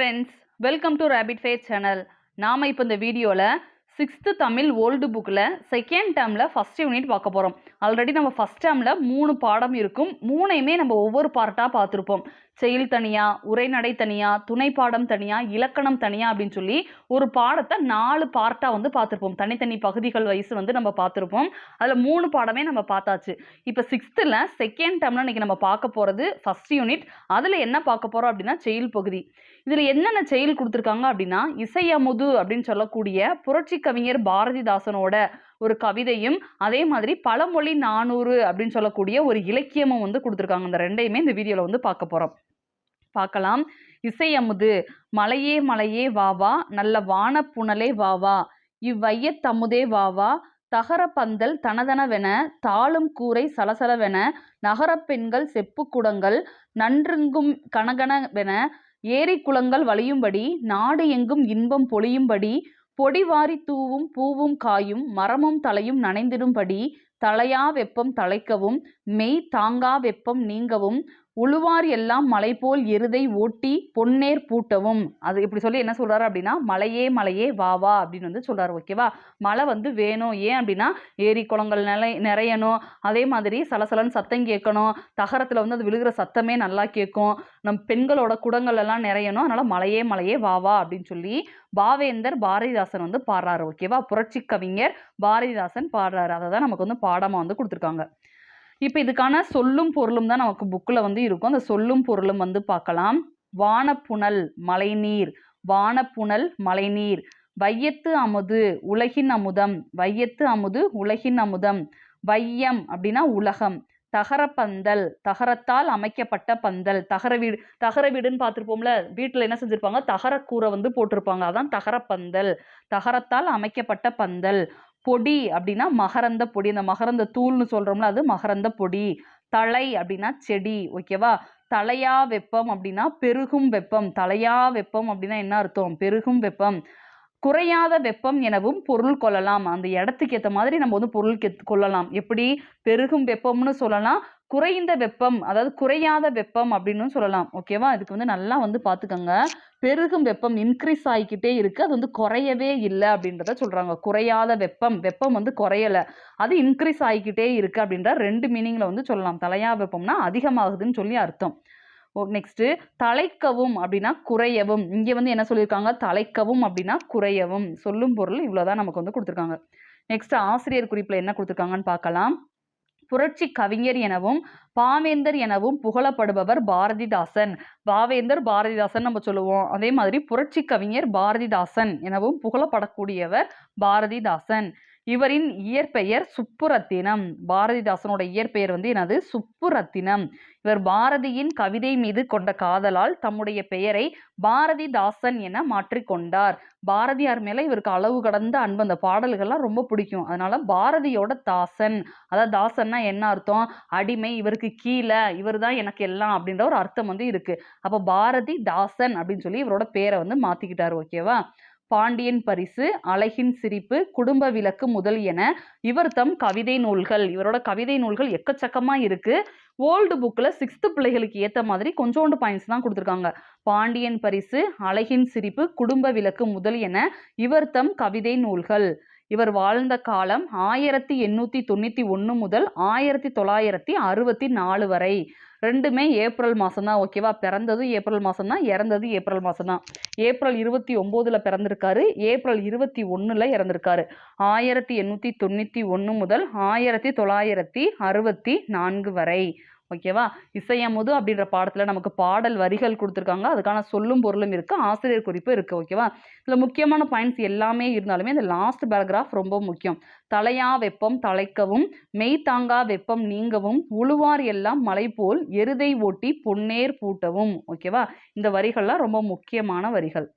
Friends welcome to rapid fair channel நாம் இப்போ இந்த வீடியோவில் சிக்ஸ்த்து தமிழ் ஓல்டு புக்கில் செகண்ட் டேர்மில் ஃபஸ்ட் யூனிட் பார்க்க போகிறோம் ஆல்ரெடி நம்ம ஃபஸ்ட் டேர்மில் மூணு பாடம் இருக்கும். மூணையுமே நம்ம ஒவ்வொரு பார்ட்டாக பார்த்துருப்போம். செயல் தனியாக உரைநடை தனியாக துணை பாடம் தனியாக இலக்கணம் தனியாக அப்படின்னு சொல்லி ஒரு பாடத்தை நாலு பார்ட்டாக வந்து பார்த்துருப்போம். தனித்தனி பகுதிகள் வயசு வந்து நம்ம பார்த்துருப்போம். அதில் மூணு பாடமே நம்ம பார்த்தாச்சு. இப்போ சிக்ஸ்த்தில் செகண்ட் டேர்மில் இன்றைக்கி நம்ம பார்க்க போகிறது ஃபஸ்ட் யூனிட் அதில் என்ன பார்க்க போகிறோம் அப்படின்னா செயல் பகுதி. இதில் என்னென்ன செயல் கொடுத்துருக்காங்க அப்படின்னா இசையமுது அப்படின்னு சொல்லக்கூடிய புரட்சி கவிஞர் பாரதிதாசனோட ஒரு கவிதையும் அதே மாதிரி பழமொழி நானூறு அப்படின்னு சொல்லக்கூடிய ஒரு இலக்கியமும் வந்து கொடுத்துருக்காங்க. இந்த ரெண்டையுமே இந்த வீடியோவில் வந்து பார்க்க போகிறோம் பார்க்கலாம். இசையமுது மலையே மலையே வாவா நல்ல வானப்புணலே வாவா இவ்வையத்தமுதே வாவா தகர பந்தல் தனதனவென தாளும் கூரை சலசலவென நகரப் பெண்கள் செப்பு குடங்கள் நன்றுங்கும் கனகனவென ஏரி குளங்கள் வழியும்படி நாடு எங்கும் இன்பம் பொழியும்படி பொடிவாரி தூவும் பூவும் காயும் மரமும் தலையும் நனைந்திடும்படி தலையா வெப்பம் தலைக்கவும் மெய் தாங்கா வெப்பம் நீங்கவும் உழுவார் எல்லாம் மலை போல் எருதை ஓட்டி பொன்னேர் பூட்டவும். அது இப்படி சொல்லி என்ன சொல்றாரு அப்படின்னா மலையே மலையே வா வா அப்படின்னு வந்து சொல்றாரு ஓகேவா மழை வந்து வேணும். ஏன் அப்படின்னா ஏரி குளங்கள் நிலை நிறையணும். அதே மாதிரி சலசலன்னு சத்தம் கேட்கணும். தகரத்தில் வந்து அது விழுகிற சத்தமே நல்லா கேட்கும். நம் பெண்களோட குடங்கள் எல்லாம் நிறையணும். அதனால மலையே மலையே வா வா அப்படின்னு சொல்லி பாவேந்தர் பாரதிதாசன் வந்து பாடுறாரு ஓகேவா புரட்சி கவிஞர் பாரதிதாசன் பாடுறாரு. அதை தான் நமக்கு வந்து பாடமாக வந்து கொடுத்துருக்காங்க. இப்போ இதுக்கான சொல்லும் பொருளும் தான் நமக்கு புக்கில் வந்து இருக்கும். அந்த சொல்லும் பொருளும் வந்து பார்க்கலாம். வானப்புணல் மழைநீர் வானப்புணல் மழைநீர் வையத்து அமுது உலகின் அமுதம் வையத்து அமுது உலகின் அமுதம் வையம் அப்படின்னா உலகம் தகரப்பந்தல் தகரத்தால் அமைக்கப்பட்ட பந்தல் தகர வீடு தகர வீடுன்னு பார்த்துருப்போம்ல வீட்டில் என்ன செஞ்சுருப்பாங்க? தகரக்கூரை வந்து போட்டிருப்பாங்க. அதான் தகரப்பந்தல் தகரத்தால் அமைக்கப்பட்ட பந்தல் பொடி அப்படின்னா மகரந்த பொடி. அந்த மகரந்த தூள்னு சொல்கிறோம்ல அது மகரந்த பொடி. தலை அப்படின்னா செடி ஓகேவா தலையா வெப்பம் அப்படின்னா பெருகும் வெப்பம். தலையா வெப்பம் அப்படின்னா என்ன அர்த்தம்? பெருகும் வெப்பம். குறையாத வெப்பம் எனவும் பொருள் கொள்ளலாம். அந்த இடத்துக்கு ஏற்ற மாதிரி நம்ம வந்து பொருள் கொள்ளலாம். எப்படி? பெருகும் வெப்பம்னு சொல்லலாம். குறைந்த வெப்பம் அதாவது குறையாத வெப்பம் அப்படின்னு சொல்லலாம். ஓகேவா இதுக்கு வந்து நல்லா வந்து பார்த்துக்கோங்க. பெருகும் வெப்பம் இன்க்ரீஸ் ஆகிக்கிட்டே இருக்குது அது வந்து குறையவே இல்லை அப்படின்றத சொல்கிறாங்க குறையாத வெப்பம். வெப்பம் வந்து குறையலை. அது இன்க்ரீஸ் ஆகிக்கிட்டே இருக்குது அப்படின்ற ரெண்டு மீனிங்கில் வந்து சொல்லலாம். தலையா வெப்பம்னா அதிகமாகுதுன்னு சொல்லி அர்த்தம். ஓ நெக்ஸ்ட்டு தலைக்கவும் அப்படின்னா குறையவும். இங்கே வந்து என்ன சொல்லியிருக்காங்க? தலைக்கவும் அப்படின்னா குறையவும். சொல்லும் பொருள் இவ்வளோதான் நமக்கு வந்து கொடுத்துருக்காங்க. நெக்ஸ்ட் ஆசிரியர் குறிப்பில் என்ன கொடுத்துருக்காங்கன்னு பார்க்கலாம். புரட்சி கவிஞர் எனவும் பாவேந்தர் எனவும் புகழப்படுபவர் பாரதிதாசன். பாவேந்தர் பாரதிதாசன் நம்ம சொல்லுவோம். அதே மாதிரி புரட்சி கவிஞர் பாரதிதாசன் எனவும் புகழப்படக்கூடியவர் பாரதிதாசன். இவரின் இயற்பெயர் சுப்புரத்தினம். பாரதிதாசனோட இயற்பெயர் வந்து என்னது? சுப்புரத்தினம். இவர் பாரதியின் கவிதை மீது கொண்ட காதலால் தம்முடைய பெயரை பாரதிதாசன் என மாற்றிக்கொண்டார் பாரதியார் மேல இவருக்கு அளவு கடந்த அன்பு. அந்த பாடல்கள்லாம் ரொம்ப பிடிக்கும். அதனால பாரதியோட தாசன். அதாவது தாசன்னா என்ன அர்த்தம்? அடிமை இவருக்கு கீழே இவர் தான் எனக்கு எல்லாம் அப்படின்ற ஒரு அர்த்தம் வந்து இருக்கு. அப்போ பாரதி தாசன் அப்படின்னு சொல்லி இவரோட பேரை வந்து மாத்திக்கிட்டாரு ஓகேவா பாண்டியன் பரிசு அழகின் சிரிப்பு குடும்ப விளக்கு முதலியன இவர் தம் கவிதை நூல்கள். இவரோட கவிதை நூல்கள் எக்கச்சக்கமாக இருக்குது ஓல்டு புக்கில் சிக்ஸ்த்து பிள்ளைகளுக்கு ஏற்ற மாதிரி கொஞ்சோண்டு பாயிண்ட்ஸ் தான் கொடுத்துருக்காங்க. பாண்டியன் பரிசு அழகின் சிரிப்பு குடும்ப விளக்கு முதலியன இவர் தம் கவிதை நூல்கள். இவர் வாழ்ந்த காலம் ஆயிரத்தி எண்ணூற்றி தொண்ணூற்றி ஒன்று முதல் ஆயிரத்தி தொள்ளாயிரத்தி அறுபத்தி நாலு வரை. ரெண்டுமே ஏப்ரல் மாதம் தான் ஓகேவா பிறந்தது ஏப்ரல் மாதம் தான் இறந்தது ஏப்ரல் மாதம் தான் ஏப்ரல் இருபத்தி ஒம்போதில் பிறந்திருக்காரு ஏப்ரல் இருபத்தி ஒன்றில் இறந்திருக்காரு. ஆயிரத்தி எண்ணூற்றி தொண்ணூற்றி ஒன்று முதல் ஆயிரத்தி தொள்ளாயிரத்தி அறுபத்தி நான்கு வரை. ஓகேவா? இசையமுது அப்படின்ற பாடத்தில் நமக்கு பாடல் வரிகள் கொடுத்துருக்காங்க. அதுக்கான சொல்லும் பொருளும் இருக்குது ஆசிரியர் குறிப்பு இருக்குது ஓகேவா? இதில் முக்கியமான பாயிண்ட்ஸ் எல்லாமே இருந்தாலுமே இந்த லாஸ்ட் பேராகிராஃப் ரொம்ப முக்கியம். தலையா வெப்பம் தலைக்கவும் மெய் தாங்கா வெப்பம் நீங்கவும் உழுவார் எல்லாம் மலை போல் எருதை ஓட்டி பொன்னேர் பூட்டவும் ஓகேவா? இந்த வரிகள்லாம் ரொம்ப முக்கியமான வரிகள்.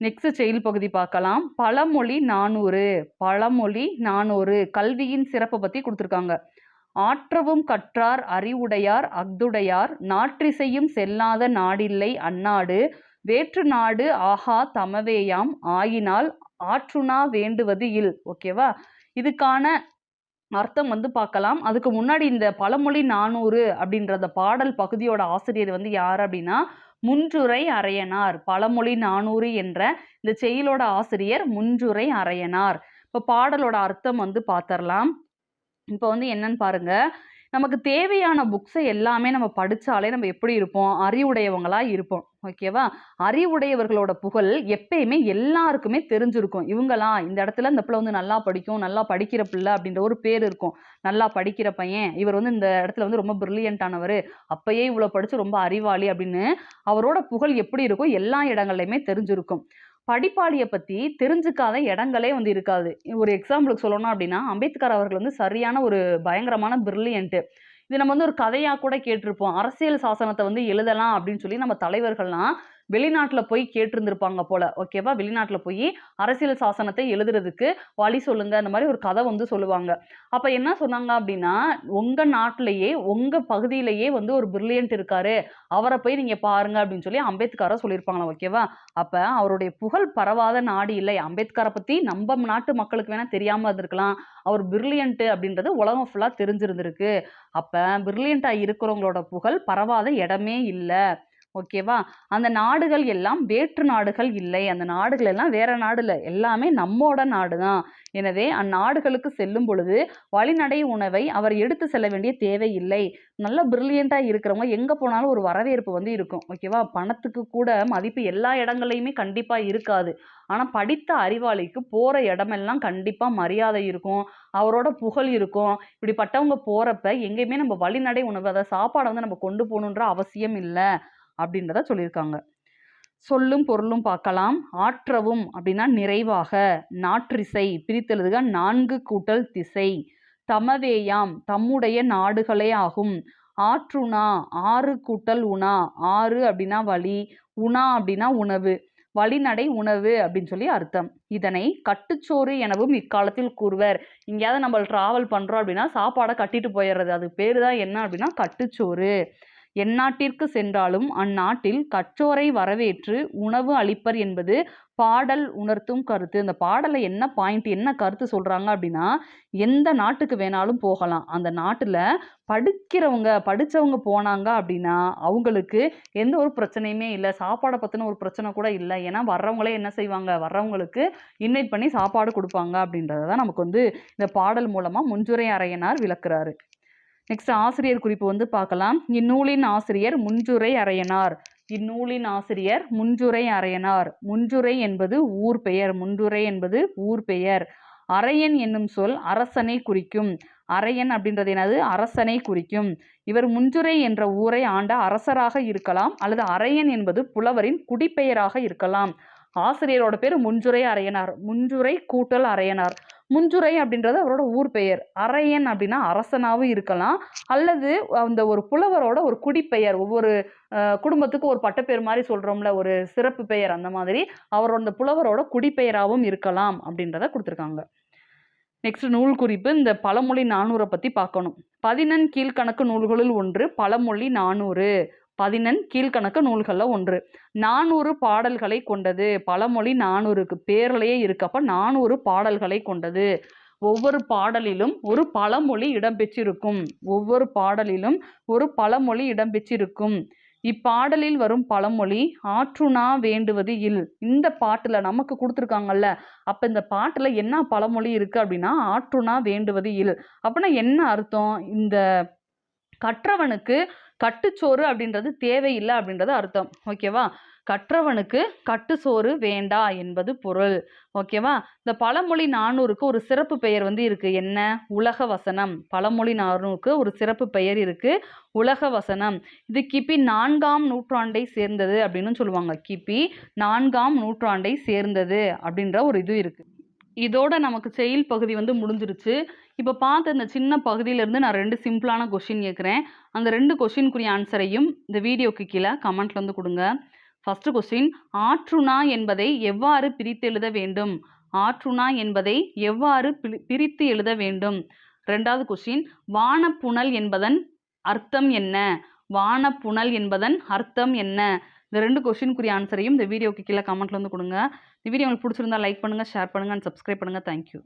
நெக்ஸ்ட் செயல் பகுதி பார்க்கலாம். பழமொழி நானூறு பழமொழி நானூறு கல்வியின் சிறப்பை பற்றி கொடுத்துருக்காங்க. ஆற்றவும் கற்றார் அறிவுடையார் அஃதுடையார். நாற்றிசையும் செல்லாத நாடில்லை அந்நாடு. வேற்று நாடு ஆஹா தமவேயாம். ஆயினால் ஆற்றுணா வேண்டுவது இல். ஓகேவா இதுக்கான அர்த்தம் வந்து பார்க்கலாம். அதுக்கு முன்னாடி இந்த பழமொழி நானூறு அப்படின்றத பாடல் பகுதியோட ஆசிரியர் வந்து யார் அப்படின்னா முன்றுரை அரையனார். பழமொழி நானூறு என்ற இந்த செயலோட ஆசிரியர் முன்றுரை அரையனார். இப்போ பாடலோட அர்த்தம் வந்து பார்த்தரலாம் இப்போ வந்து என்னன்னு பாருங்க. நமக்கு தேவையான புக்ஸை எல்லாமே நம்ம படித்தாலே நம்ம எப்படி இருப்போம்? அறிவுடையவங்களா இருப்போம். ஓகேவா அறிவுடையவர்களோட புகழ் எப்பயுமே எல்லாருக்குமே தெரிஞ்சிருக்கும். இவங்களாம் இந்த இடத்துல இந்த பிள்ளை வந்து நல்லா படிக்கும் நல்லா படிக்கிற பிள்ளை அப்படின்ற ஒரு பேர் இருக்கும். நல்லா படிக்கிற பையன் இவர் வந்து இந்த இடத்துல வந்து ரொம்ப பிரில்லியண்டானவர் அப்பயே இவ்வளோ படித்து ரொம்ப அறிவாளி அப்படின்னு அவரோட புகழ் எப்படி இருக்கும் எல்லா இடங்கள்லையுமே தெரிஞ்சிருக்கும். படிப்பாளியை பற்றி தெரிஞ்சுக்காத இடங்களே வந்து இருக்காது. ஒரு எக்ஸாம்பிளுக்கு சொல்லணும் அப்படின்னா அம்பேத்கர் அவர்கள் வந்து சரியான ஒரு பயங்கரமான பிரில்லியன்ட்டு இது நம்ம வந்து ஒரு கதையாக கூட கேட்டிருப்போம். அரசியல் சாசனத்தை வந்து எழுதலாம் அப்படின்னு சொல்லி நம்ம தலைவர்கள்லாம் வெளிநாட்டில் போய் கேட்டிருந்திருப்பாங்க போல. ஓகேவா வெளிநாட்டில் போய் அரசியல் சாசனத்தை எழுதுறதுக்கு வழி சொல்லுங்க. அந்த மாதிரி ஒரு கதை வந்து சொல்லுவாங்க. அப்போ என்ன சொன்னாங்க அப்படின்னா உங்கள் நாட்டிலேயே உங்கள் பகுதியிலேயே வந்து ஒரு பிரில்லியன்ட் இருக்காரு. அவரை போய் நீங்கள் பாருங்க அப்படின்னு சொல்லி அம்பேத்கரை சொல்லியிருப்பாங்களா ஓகேவா அப்போ அவருடைய புகழ் பரவாத நாடு இல்லை. அம்பேத்கரை பற்றி நம்ம நாட்டு மக்களுக்கு வேணால் தெரியாமல் இருந்திருக்கலாம். அவர் பிரில்லியன்ட்டு அப்படின்றது உலகம் ஃபுல்லாக தெரிஞ்சிருந்திருக்கு. அப்போ பிரில்லியண்ட்டாக இருக்கிறவங்களோட புகழ் பரவாத இடமே இல்லை. ஓகேவா அந்த நாடுகள் எல்லாம் வேற்று நாடுகள் இல்லை. அந்த நாடுகள் எல்லாம் வேற நாடு இல்லை எல்லாமே நம்மோட நாடு தான் எனவே அந்நாடுகளுக்கு செல்லும் பொழுது வழிநடை உணவை அவர் எடுத்து செல்ல வேண்டிய தேவை இல்லை. நல்ல பிரில்லியண்ட்டாக இருக்கிறவங்க எங்கே போனாலும் ஒரு வரவேற்பு வந்து இருக்கும். ஓகேவா பணத்துக்கு கூட மதிப்பு எல்லா இடங்கள்லையுமே கண்டிப்பாக இருக்காது. ஆனால் படித்த அறிவாளிக்கு போகிற இடமெல்லாம் கண்டிப்பாக மரியாதை இருக்கும். அவரோட புகழ் இருக்கும். இப்படிப்பட்டவங்க போகிறப்ப எங்கேயுமே நம்ம வழிநடை உணவு அதை சாப்பாடை வந்து நம்ம கொண்டு போகணுன்ற அவசியம் இல்லை. அப்படின்றத சொல்லியிருக்காங்க. சொல்லும் பொருளும் பார்க்கலாம். ஆற்றவும் அப்படின்னா நிறைவாக. நாற்றிசை பிரித்தெழுதுக நான்கு கூட்டல் திசை. தமவேயாம் தம்முடைய நாடுகளே ஆகும். ஆற்றுணா ஆறு கூட்டல் உணா. ஆறு அப்படின்னா வழி உணா அப்படின்னா உணவு. வழிநடை உணவு அப்படின்னு சொல்லி அர்த்தம். இதனை கட்டுச்சோறு எனவும் இக்காலத்தில் கூறுவர். எங்கேயாவது நம்ம ட்ராவல் பண்ணுறோம் அப்படின்னா சாப்பாடை கட்டிட்டு போயிடுறது. அது பேர் தான் என்ன அப்படின்னா கட்டுச்சோறு. எந்நாட்டிற்கு சென்றாலும் அந்நாட்டில் கற்றோரை வரவேற்று உணவு அளிப்பர் என்பது பாடல் உணர்த்தும் கருத்து. இந்த பாடலை என்ன பாயிண்ட் என்ன கருத்து சொல்றாங்க அப்படின்னா எந்த நாட்டுக்கு வேணாலும் போகலாம். அந்த நாட்டுல படிக்கிறவங்க படிச்சவங்க போனாங்க அப்படின்னா அவங்களுக்கு எந்த ஒரு பிரச்சனையுமே இல்லை. சாப்பாடை பத்தின ஒரு பிரச்சனை கூட இல்லை. ஏன்னா வர்றவங்களே என்ன செய்வாங்க? வர்றவங்களுக்கு இன்வைட் பண்ணி சாப்பாடு கொடுப்பாங்க அப்படின்றத தான் நமக்கு வந்து இந்த பாடல் மூலமா முஞ்சுரை அறையனார் விளக்குறாரு. நெக்ஸ்ட் ஆசிரியர் குறிப்பு வந்து பார்க்கலாம். இந்நூலின் ஆசிரியர் முஞ்சுரை அறையனார். இந்நூலின் ஆசிரியர் முஞ்சுரை அறையனார். முஞ்சுரை என்பது ஊர் பெயர். முன்றுரை என்பது ஊர் பெயர். அரையன் என்னும் சொல் அரசனை குறிக்கும். அரையன் அப்படின்றது என்னது? அரசனை குறிக்கும். இவர் முஞ்சுரை என்ற ஊரை ஆண்ட அரசராக இருக்கலாம் அல்லது அரையன் என்பது புலவரின் குடிப்பெயராக இருக்கலாம். ஆசிரியரோட பேர் முஞ்சுரை அரையனார் முஞ்சுரை கூட்டல் அரையனார் முஞ்சுரை அப்படின்றது அவரோட ஊர் பெயர். அரையன் அப்படின்னா அரசனாகவும் இருக்கலாம். அல்லது அந்த ஒரு புலவரோட ஒரு குடிப்பெயர் ஒவ்வொரு குடும்பத்துக்கும் ஒரு பட்டப்பேர் மாதிரி சொல்கிறோம்ல ஒரு சிறப்பு பெயர் அந்த மாதிரி அவரோட அந்த புலவரோட குடிப்பெயராகவும் இருக்கலாம் அப்படின்றத கொடுத்துருக்காங்க. நெக்ஸ்ட் நூல் குறிப்பு இந்த பழமொழி நானூறை பற்றி பார்க்கணும். பதினெண் கீழ்கணக்கு நூல்களுள் ஒன்று பழமொழி நானூறு. பதினெண் கீழ்கணக்கு நூல்களில் ஒன்று. நானூறு பாடல்களை கொண்டது. பழமொழி நானூறுக்கு பேர்லேயே இருக்கப்ப நானூறு பாடல்களை கொண்டது. ஒவ்வொரு பாடலிலும் ஒரு பழமொழி இடம்பெற்றிருக்கும். ஒவ்வொரு பாடலிலும் ஒரு பழமொழி இடம்பெற்றிருக்கும். இப்பாடலில் வரும் பழமொழி ஆற்றுணா வேண்டுவது இல். இந்த பாட்டில் நமக்கு கொடுத்துருக்காங்கல்ல. அப்போ இந்த பாட்டில் என்ன பழமொழி இருக்குது அப்படின்னா ஆற்றுணா வேண்டுவது இல். அப்படின்னா என்ன அர்த்தம்? இந்த கற்றவனுக்கு கட்டுச்சோறு அப்படின்றது தேவையில்லை அப்படின்றது அர்த்தம். ஓகேவா? கற்றவனுக்கு கட்டுச்சோறு வேண்டா என்பது பொருள். ஓகேவா? இந்த பழமொழி நானூறுக்கு ஒரு சிறப்பு பெயர் வந்து இருக்கு. என்ன? உலக வசனம். பழமொழி நானூறுக்கு ஒரு சிறப்பு பெயர் இருக்கு. உலக வசனம். இது கிபி நான்காம் நூற்றாண்டை சேர்ந்தது அப்படின்னு சொல்லுவாங்க. கிபி நான்காம் நூற்றாண்டை சேர்ந்தது அப்படின்ற ஒரு இது இருக்கு. இதோட நமக்கு செயல் பகுதி வந்து முடிஞ்சிருச்சு. இப்போ பார்த்த இந்த சின்ன பகுதியிலேருந்து நான் ரெண்டு சிம்பிளான கொஷின் கேட்குறேன். அந்த ரெண்டு கொஷினுக்குரிய ஆன்சரையும் இந்த வீடியோக்கு கீழே கமெண்ட்ல வந்து கொடுங்க. ஃபர்ஸ்ட் கொஸ்டின் ஆற்றுணா என்பதை எவ்வாறு பிரித்து எழுத வேண்டும்? ஆற்றுணா என்பதை எவ்வாறு பிரி- பிரித்து எழுத வேண்டும்? ரெண்டாவது கொஸ்டின் வானப்புணல் என்பதன் அர்த்தம் என்ன? வானப்புணல் என்பதன் அர்த்தம் என்ன? இந்த ரெண்டு கொஷினுக்குரிய ஆன்சரையும் இந்த வீடியோக்கு கீழே கமெண்ட்டில் வந்து கொடுங்க. இந்த வீடியோ உங்களுக்கு பிடிச்சிருந்தா லைக் பண்ணுங்கள் ஷேர் பண்ணுங்க அண்ட் சப்ஸ்கிரைப் பண்ணுங்கள் தேங்க்யூ